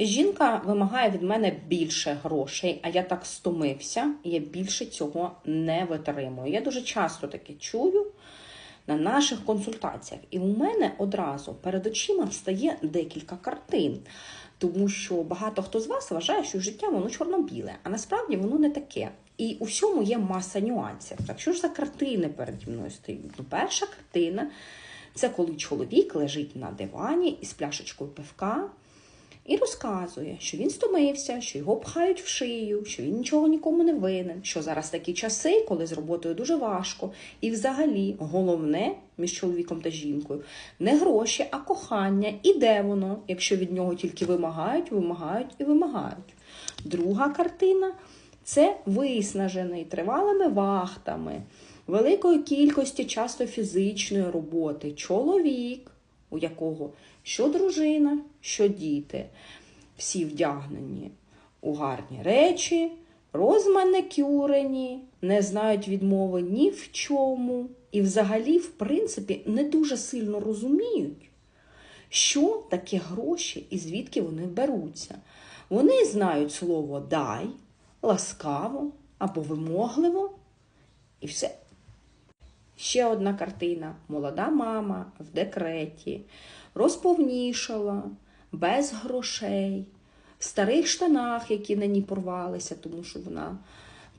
Жінка вимагає від мене більше грошей, а я так стомився, я більше цього не витримую. Я дуже часто таке чую на наших консультаціях. І у мене одразу перед очима встає декілька картин. Тому що багато хто з вас вважає, що життя воно чорно-біле, а насправді воно не таке. І у всьому є маса нюансів. Так що ж за картини переді мною стоять? Ну, перша картина це коли чоловік лежить на дивані із пляшечкою пивка і розказує, що він стомився, що його пхають в шию, що він нічого нікому не винен, що зараз такі часи, коли з роботою дуже важко. І взагалі головне між чоловіком та жінкою не гроші, а кохання. І де воно, якщо від нього тільки вимагають, вимагають і вимагають. Друга картина це виснажений тривалими вахтами, великої кількості часто фізичної роботи, чоловік, у якого що дружина, що діти, всі вдягнені у гарні речі, розманикюрені, не знають відмови ні в чому, і взагалі, в принципі, не дуже сильно розуміють, що таке гроші і звідки вони беруться. Вони знають слово дай, ласкаво або вимогливо, і все. Ще одна картина: молода мама в декреті, розповнішала, без грошей, в старих штанах, які на ній порвалися, тому що вона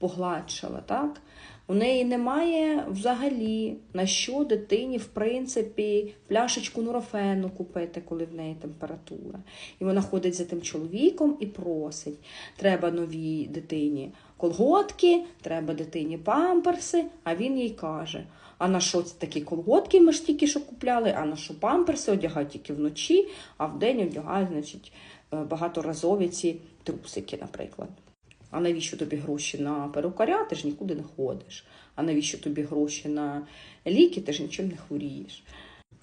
погладшала. Так? У неї немає взагалі на що дитині, в принципі, пляшечку нурофену купити, коли в неї температура. І вона ходить за тим чоловіком і просить: треба новій дитині колготки, треба дитині памперси, а він їй каже. А на що це такі колготки ми ж тільки що купляли, а на що памперси одягають тільки вночі, а вдень одягають, значить, е, багаторазові ці трусики, наприклад. А навіщо тобі гроші на перукаря? Ти ж нікуди не ходиш. А навіщо тобі гроші на ліки? Ти ж нічим не хворієш.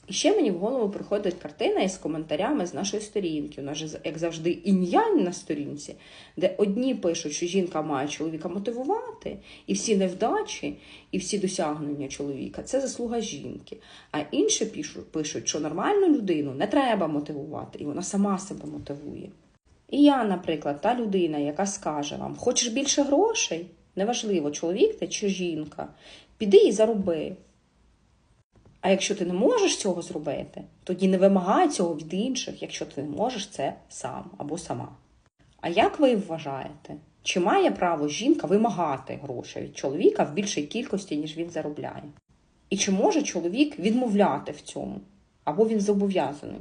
І ще мені в голову приходить картина із коментарями з нашої сторінки. У нас же, як завжди, інь-янь на сторінці, де одні пишуть, що жінка має чоловіка мотивувати, і всі невдачі, і всі досягнення чоловіка це заслуга жінки. А інші пишуть, що нормальну людину не треба мотивувати, і вона сама себе мотивує. І я, наприклад, та людина, яка скаже вам: хочеш більше грошей? Неважливо, чоловік ти чи жінка, піди і зароби. А якщо ти не можеш цього зробити, тоді не вимагай цього від інших, якщо ти не можеш це сам або сама. А як ви вважаєте, чи має право жінка вимагати грошей від чоловіка в більшій кількості, ніж він заробляє? І чи може чоловік відмовляти в цьому? Або він зобов'язаний?